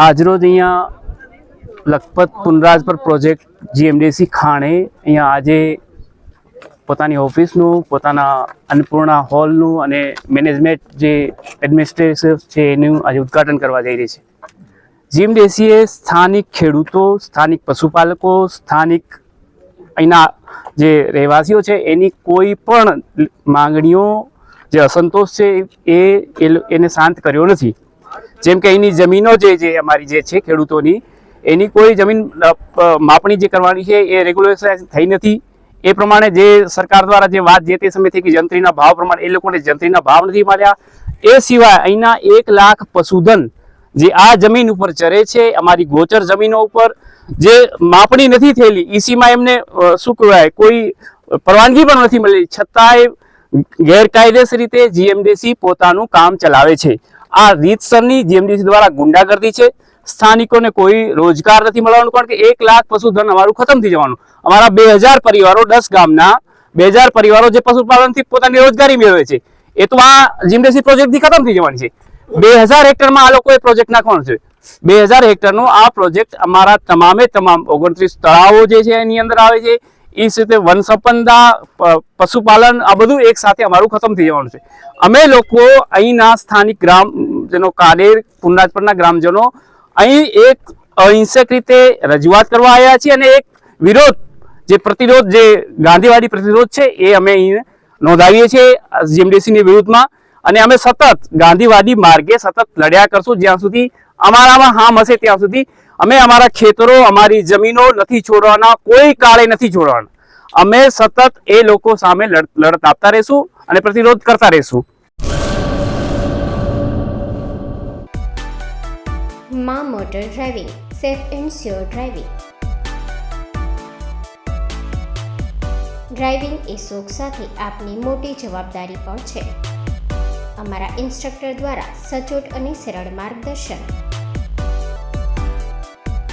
આજરોજ અહીંયા Lakhpat Punrajpar project GMDC ખાણે અહીંયા આજે પોતાની ઓફિસનું, પોતાના અન્નપૂર્ણા હોલનું અને મેનેજમેન્ટ જે એડમિનિસ્ટ્રેટિવ છે એનું આજે ઉદ્ઘાટન કરવા જઈ રહી છે. જીએમડીસીએ સ્થાનિક ખેડૂતો, સ્થાનિક પશુપાલકો, સ્થાનિક અહીંના જે રહેવાસીઓ છે એની કોઈ પણ માંગણીઓ, જે અસંતોષ છે એ, એને શાંત કર્યો નથી. જેમ કે અહીંની જમીનો જે જે અમારી જે છે ખેડૂતોની, એની કોઈ જમીન માપણી જે કરવાની છે એ રેગ્યુલેશન થઈ નથી. એ પ્રમાણે જે સરકાર દ્વારા જે વાત જે તે સમય થઈ કે જંત્રીના ભાવ પ્રમાણે, એ લોકોને જંત્રીના ભાવ નથી મળ્યા. એ સિવાય અહીંના એક લાખ પશુધન જે આ જમીન ઉપર ચરે છે, અમારી ગોચર જમીનો ઉપર, જે માપણી નથી થયેલી ઈસીમાં એમને શું કહેવાય, કોઈ પરવાનગી પણ નથી મળી. છતાંય ગેરકાયદેસર રીતે જીએમડીસી પોતાનું કામ ચલાવે છે. આ રીતસરની જીએમડીસી દ્વારા ગુંડાગર્દી છે. સ્થાનિકોને કોઈ રોજગાર નથી મળવાનું, કારણ કે એક લાખ પશુધન અમારું ખતમ થઈ જવાનું. અમારા બે પરિવારો દસ ગામના, બે પરિવારો જે પશુપાલનથી પોતાની રોજગારી મેળવે છે. એ તો આ જીએમડીસી પ્રોજેક્ટથી ખતમ થઈ જવાની છે. બે હજાર હેક્ટરમાં આ લોકોએ પ્રોજેક્ટ નાખવાનો છે. બે હજાર હેક્ટરનો આ પ્રોજેક્ટ અમારા તમામે તમામ ઓગણત્રીસ તળાવો જે છે એની અંદર આવે છે. એ રીતે વન પશુપાલન, આ બધું એક સાથે અમારું ખતમ થઈ જવાનું છે. અમે લોકો અહીંના સ્થાનિક ગ્રામ, જેનો કાલેર પુનરાજપરના ગ્રામજનો, અહીં એક અહિંસક રીતે રજૂઆત કરવા આવ્યા છીએ અને એક વિરોધ, જે પ્રતિરોધ, જે ગાંધીવાદી પ્રતિરોધ છે, એ અમે અહીં નોંધાવીએ છીએ જીએમડીસીની વિરુદ્ધમાં. અને અમે સતત ગાંધીવાદી માર્ગે સતત લડ્યા કરશું જ્યાં સુધી અમારામાં હામ હશે ત્યાં સુધી અમે અમારા ખેતરો, અમારી જમીનો નથી છોડવાના, કોઈ કાળે નથી છોડવાના. અમે સતત એ લોકો સામે લડ- લડત આપતા રહીશું અને પ્રતિરોધ કરતા રહીશું. મા motor driving, safe and sure driving. Driving એ શોખ સાથે આપની મોટી જવાબદારી પણ છે. અમારા ઇન્સ્ટ્રક્ટર દ્વારા સચોટ અને સરળ માર્ગદર્શન.